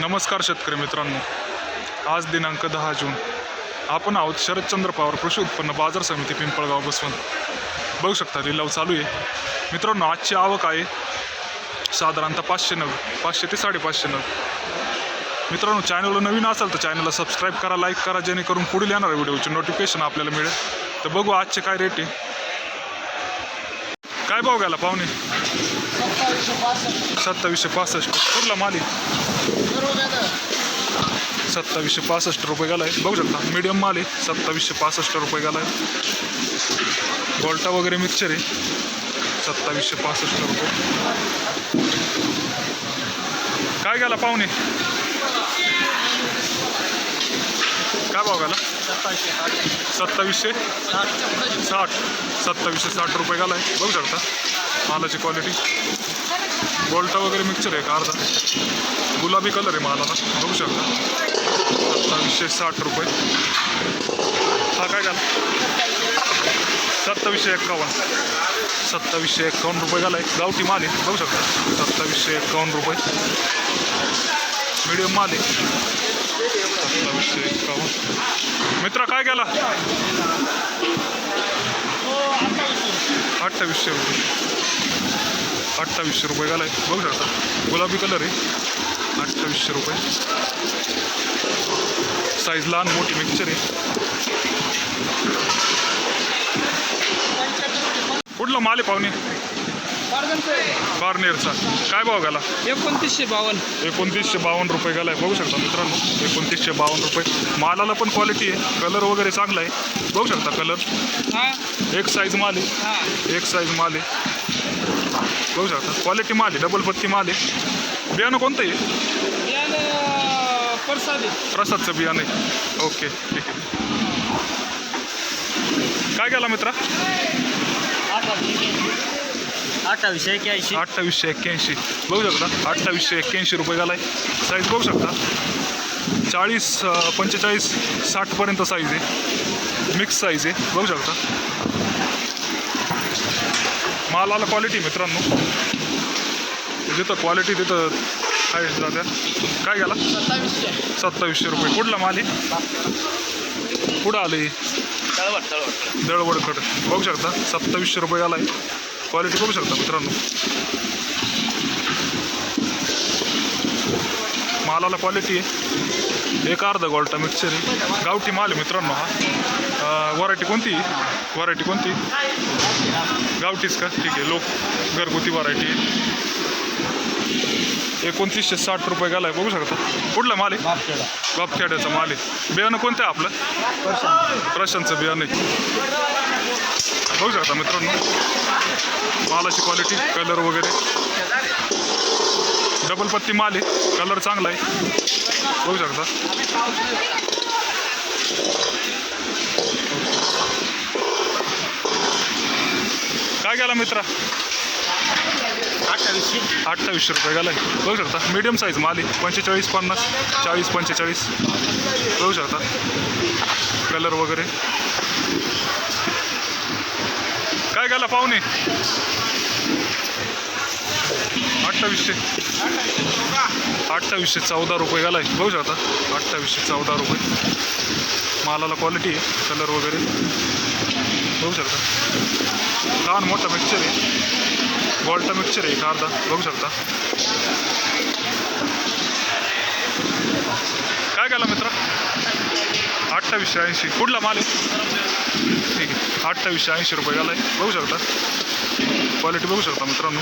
नमस्कार शेतकरी मित्रांनो. आज दिनांक दहा जून. आपण आहोत शरदचंद्र पवार कृषी उत्पन्न बाजार समिती पिंपळगाव बसवंत. बघू शकता लिलाव चालू आहे. मित्रांनो आजची आवक आहे साधारणतः पाचशे नग पाचशे ते साडेपाचशे नग मित्रांनो चॅनलला नवीन असाल तर चॅनलला सबस्क्राईब करा लाईक करा जेणेकरून पुढील येणाऱ्या व्हिडिओची नोटिफिकेशन आपल्याला मिळेल. तर बघू आजचे काय रेट आहे. काय भाव गेला पाहुणे? सत्तावीसशे पासष्ट. कुठला माल आहे? सत्तावीसशे पासष्ट रुपये गेला आहे बघू शकता मीडियम माल आहे. सत्तावीसशे पासष्ट रुपये गेला आहे गोल्टा वगैरे मिक्सचर आहे. सत्तावीसशे पासष्ट रुपये. काय गेला पाहुणे? काय भाव गेला? सत्तावीसशे साठ. सत्तावीसशे साठ साठ सत्तावीसशे साठ रुपये गेला आहे बघू शकता मालाची क्वालिटी गोल्टा वगैरे मिक्सर आहे का? अर्धा. गुलाबी कलर आहे मालाला. बघू शकता. सत्तावीसशे साठ रुपये. हा काय झाला? सत्तावीसशे एक्कावन्न सत्तावीसशे एक्कावन्न रुपये झाला एक गावठी माल आहे. बघू शकता. सत्तावीसशे एक्कावन्न रुपये. मिडियम माल आहे. सत्तावीसशे एक्कावन्न मित्र काय केला? अठ्ठावीसशे रुपये. अठ्ठावीसशे रुपये घालाय. बघू शकता गुलाबी कलर आहे. अठ्ठावीसशे रुपये. साईज लहान मोठी मिक्सचर आहे. कुठला माल आहे पाहुणे? कार्नेरचा काय भाव घाला? एकोणतीसशे बावन्न एकोणतीसशे बावन्न रुपये घालाय. बघू शकता मित्रांनो एकोणतीसशे बावन्न रुपये. मालाला पण क्वालिटी आहे. कलर वगैरे चांगला आहे. बघू शकता कलर हा. एक साईज माल आहे. हा. एक साईज माल आहे. बघू शकता. क्वालिटी माल आहे डबल पत्ती माल आहे. बियाणं कोणतं आहे? प्रसादचं बियाणं आहे. ओके ठीक आहे. काय केला मित्रा? अठ्ठावीसशे एक्याऐंशी अठ्ठावीसशे एक्क्याऐंशी. बघू शकता. अठ्ठावीसशे एक्क्याऐंशी रुपये घालाय साईज बघू शकता. चाळीस पंचेचाळीस साठपर्यंत साईज आहे. मिक्स साईज आहे. बघू शकता. मालाला क्वालिटी मित्रांनो. जिथं क्वालिटी तिथं आहे जात्या काय गेला? सत्तावीसशे. रुपये. कुठला माल आहे? कुठं आलं दळवडकड. बघू शकता. सत्तावीसशे रुपये आला आहे क्वालिटी बघू शकता मित्रांनो. मालाला क्वालिटी आहे. एक अर्धा गोल्टा मिक्सर आहे. गावठी माल आहे मित्रांनो हा. वरायटी कोणती? व्हरायटी कोणती? गावठीच का? ठीक आहे लोक घरगुती व्हरायटी आहे एकोणतीसशे साठ रुपये गेला आहे बघू शकता. कुठला माल आहे? बापखेड्याचा माल आहे. बियाणं कोणतं आहे आपलं? प्रशांतचं बियाणं आहे. बघू शकता मित्रांनो. मालाची क्वालिटी कलर वगैरे. डबल पत्ती माल आहे. कलर चांगला आहे. बघू शकता काय गेला मित्रा अठ्ठावीसशे अठ्ठावीसशे रुपये गेला आहे बघू शकता मीडियम साईज माल आहे पंचेचाळीस पन्नास चाळीस पंचेचाळीस बघू शकता कलर वगैरे काय गेला पाहुणे अठ्ठावीसशे अठ्ठावीसशे चौदा रुपये गेला आहे बघू शकता अठ्ठावीसशे चौदा रुपये. मालाला क्वालिटी आहे कलर वगैरे. बघू शकता. लहान मोठा मिक्सर आहे. गोल्टा मिक्सर आहे का अर्धा. बघू शकता. काय केला मित्र? अठ्ठावीसशे ऐंशी. कुठला माल आहे? ठीक आहे. अठ्ठावीसशे ऐंशी रुपये गेला आहे बघू शकता. क्वालिटी बघू शकता मित्रांनो.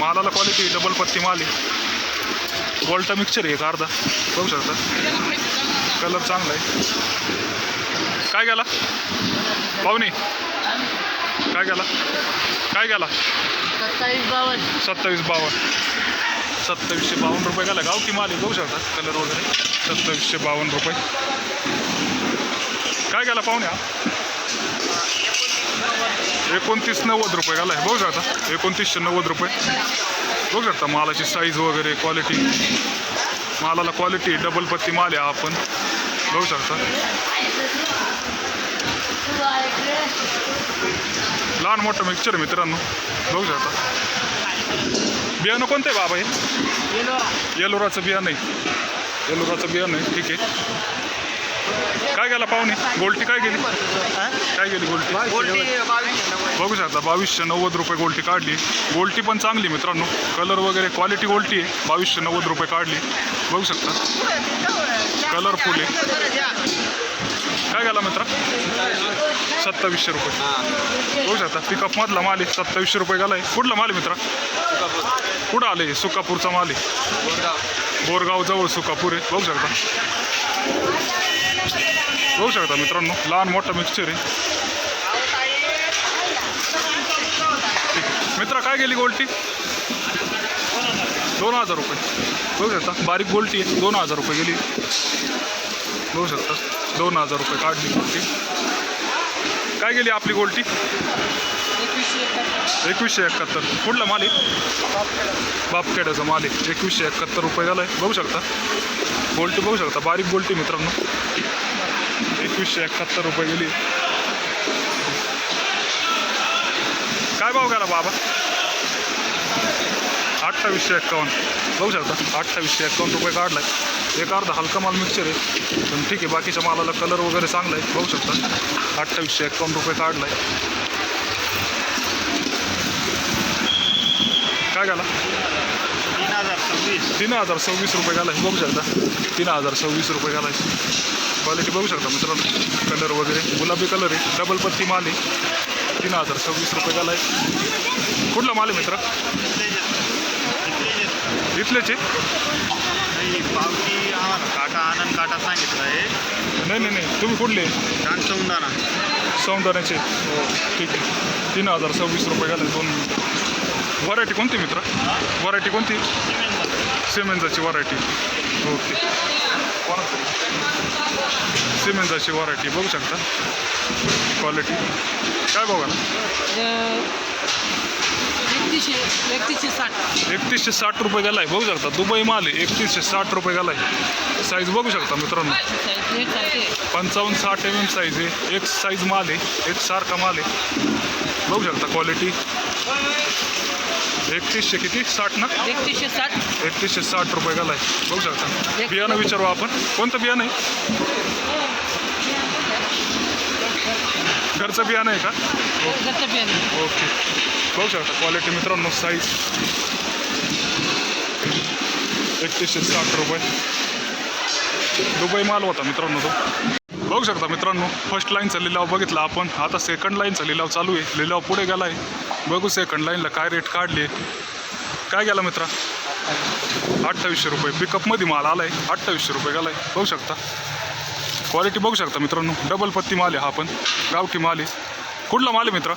मालाला क्वालिटी डबल पत्ती माल आहे. गोल्टा मिक्सचर आहे का अर्धा. बघू शकता. कलर चांगला आहे. काय गेला? पाहुणे. काय गेला? काय गेला? सत्तावीस बावन्न. सत्तावीस बावन्न सत्तावीसशे बावन्न रुपये गेला. गावठी माल आहे बघू शकता. कलर वगैरे. सत्तावीसशे बावन्न रुपये. काय गेला पाहुणे हा? एकोणतीस नव्वद रुपये गेला आहे बघू शकता. एकोणतीसशे नव्वद रुपये. बघू शकता मालाची साईज वगैरे क्वालिटी मालाला क्वालिटी डबल पत्ती माल आहे आपण बघू शकता. लहान मोठं मिक्सचर मित्रांनो. बघू शकता. बियाणं कोणतं आहे बाबा हे? येलोराचं बियाणं आहे. येलोराचं बियाणं आहे. ठीक आहे. काय गेला पाहुणे? गोल्टी काय गेली? काय गेली गोल्टी? बघू शकता बावीसशे नव्वद रुपये गोल्टी काढली. गोल्टी पण चांगली मित्रांनो. कलर वगैरे क्वालिटी गोल्टी आहे. बावीसशे नव्वद रुपये काढली. बघू शकता. कलरफुल आहे. काय गेला मित्रा? सत्तावीसशे रुपये. बघू शकता पिकअपमधला माल आहे. सत्तावीसशे रुपये गेला आहे. कुठला माल आहे मित्रा? कुठं आलं सुकापूरचा माल आहे. बोरगाव जवळ सुकापूर आहे. बघू शकता. बघू शकता मित्रांनो लहान मोठं मिक्सचर आहे. ठीक मित्रा काय गेली गोल्टी? दोन हजार रुपये. बघू शकता बारीक गोल्टी आहे. दोन हजार रुपये गेली. बघू शकता दोन हजार रुपये काढली गोल्टी. काय गेली आपली गोल्टी? एकवीसशे एकाहत्तर. कुठला मालिक आहे? बापखेड्याचा एकवीसशे एकाहत्तर रुपये झाला आहे बघू शकता. गोल्टी बघू शकता. बारीक गोल्टी मित्रांनो. एकवीसशे एकाहत्तर रुपये गेली. काय भाव गेला बाबा? अठ्ठावीसशे एक्कावन्न बघू शकता अठ्ठावीसशे एक्कावन्न रुपये काढलाय. एक अर्धा हलका माल मिक्सचर आहे. पण ठीक आहे बाकीच्या मालाला कलर वगैरे चांगला आहे बघू शकता अठ्ठावीसशे एक्कावन्न रुपये काढलाय. काय गेला? तीन हजार सव्वीस. तीन हजार सव्वीस रुपये घालाय बघू शकता तीन हजार सव्वीस रुपये घालाय क्वालिटी बघू शकता मित्रांनो. कलर वगैरे. गुलाबी कलर आहे. डबल पत्ती माल आहे. तीन हजार सव्वीस रुपये झाला आहे. कुठला माल आहे मित्र? इथलेच आहे? नाही पावती आम्हाला काटा आनंद काटा सांगितलं आहे नाही नाही. नाही तुम्ही कुठले? डान्स सौंदाना सौंदाण्याचे हो ठीक आहे. तीन हजार सव्वीस रुपये घालाय दोन व्हरायटी कोणती मित्र? व्हरायटी कोणती? सिमेंटची व्हरायटी ओके सिमेंजाची व्हरायटी बघू शकता. क्वालिटी काय बघा एकतीसशे साठ. रुपये गेलाय बघू शकता. दुबई माल आहे एकतीसशे साठ रुपये गेलाय. साईज बघू शकता मित्रांनो. पंचावन्न साठ एम एम साईज आहे. एक साईज माल आहे एक सारखा माल आहे. बघू शकता क्वालिटी एकतीसशे किती? साठ ना? एकतीसशे साठ. एकतीसशे साठ रुपये गेलाय. बघू शकता. बियाणं विचारू आपण. कोणतं बियाणं आहे? घरचं बियाणं आहे का? घरचं बियाणे ओके. बघू शकता क्वालिटी मित्रांनो साईज एकतीसशे साठ रुपये. दुबई माल होता मित्रांनो तो. बघू शकता मित्रांनो फर्स्ट लाईनचा लिलाव बघितला आपण. आता सेकंड लाईनचा लिलाव चालू आहे. लिलाव पुढे गेला आहे बघू सेकंड लाईनला काय रेट काढले काय गेला मित्रा? अठ्ठावीसशे रुपये. पिकअपमध्ये माल आला आहे अठ्ठावीसशे रुपये गेला आहे बघू शकता. क्वालिटी बघू शकता मित्रांनो. डबल पत्ती माल आहे हा पण. गावठी माल आहे. कुठला माल आहे मित्र?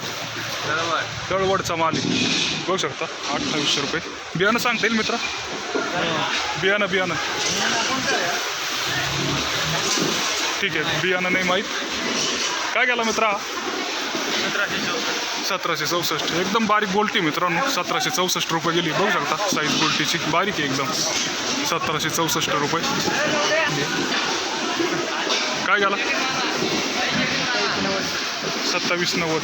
दळवडचा माल आहे. बघू शकता. अठ्ठावीसशे रुपये. बियाणं सांगता येईल मित्र? बियाणं बियाणं. ठीक आहे. बियाणं नाही माहीत. काय गेला मित्रा? सतराशे चौसष्ट. एकदम बारीक गोल्टी मित्रांनो. सतराशे चौसष्ट रुपये गेली. बघू शकता. साईज गोल्टीची. बारीक आहे एकदम. सतराशे चौसष्ट रुपये. काय गेला सत्तावीस नव्वद.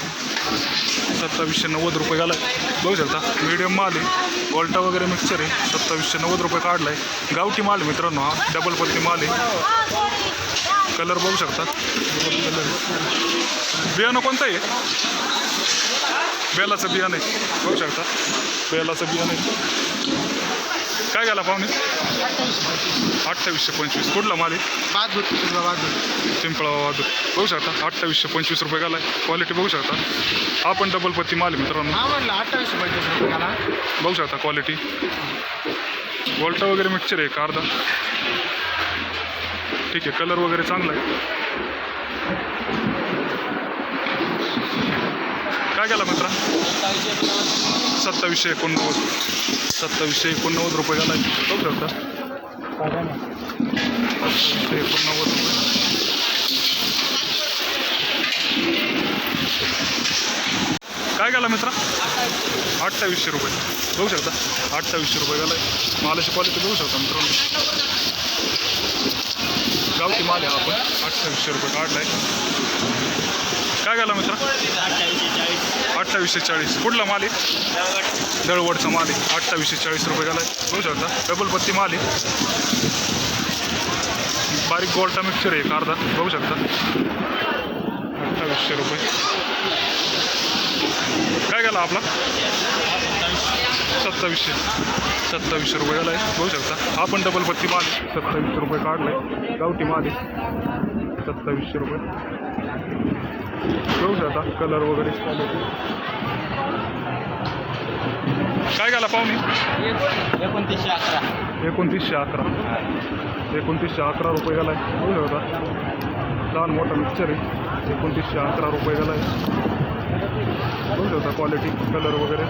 सत्तावीसशे नव्वद रुपये घालाय बघू शकता मिडियम माल आहे. वॉल्टा वगैरे मिक्सर आहे. सत्तावीसशे नव्वद रुपये काढलाय. गावठी माल मित्रांनो हा. डबल पत्ती माल आहे. कलर बघू शकता. कलर बियाणं कोणतं आहे? बेलाचं बियाणं आहे. बघू शकता. बेलाचं बियाणं आहे. काय घाला पाहुणे? अठ्ठावीसशे पंचवीस. कुठला माल आहे? बहादूर बहादूर. पिंपळा बहादूर. बघू शकता अठ्ठावीसशे पंचवीस रुपये घालाय क्वालिटी बघू शकता. हा पण डबल पत्ती माल आहे मित्रांनो. अठ्ठावीसशे पंचवीस रुपये मला बघू शकता क्वालिटी वॉल्टा वगैरे मिक्सचर आहे का अर्धा? ठीक आहे कलर वगैरे चांगला आहे. गेला केला मित्रा? सत्तावीसशे एकोणनव्वद. सत्तावीसशे एकोणनव्वद रुपये गेला बघू शकता. सत्तावीसशे एकोणनव्वद रुपये. काय गेला मित्रा? अठ्ठावीसशे रुपये. बघू शकता. अठ्ठावीसशे रुपये झालं आहे मालाची क्वालिटी बघू शकता मित्रांनो. गावठी माल आहे आपण अठ्ठावीसशे रुपये काढला आहे काय गेला मित्रा? अठ्ठावीसशे चाळीस. कुठला माल आहे? दळवडचा माल आहे. अठ्ठावीसशे चाळीस रुपये गेला आहे बघू शकता. डबल बत्ती माल आहे. बारीक गोल्टा मिक्सर आहे एक अर्धा. बघू शकता. अठ्ठावीसशे रुपये. काय गेला आपला? सत्तावीसशे. सत्तावीसशे रुपये गेला आहे बघू शकता. आपण डबल बत्ती माल आहे. सत्तावीसशे रुपये काढलाय. गावठी माल आहे. सत्तावीसशे रुपये. बघू शकता कलर वगैरे. काय गेला पाहुणे एकोणतीसशे अकरा. एकोणतीसशे अकरा. एकोणतीसशे अकरा रुपये गेला आहे बघू शकता लहान मोठा मिक्सचर आहे. एकोणतीसशे अकरा रुपये गेला आहे बघू शकता क्वालिटी कलर वगैरे.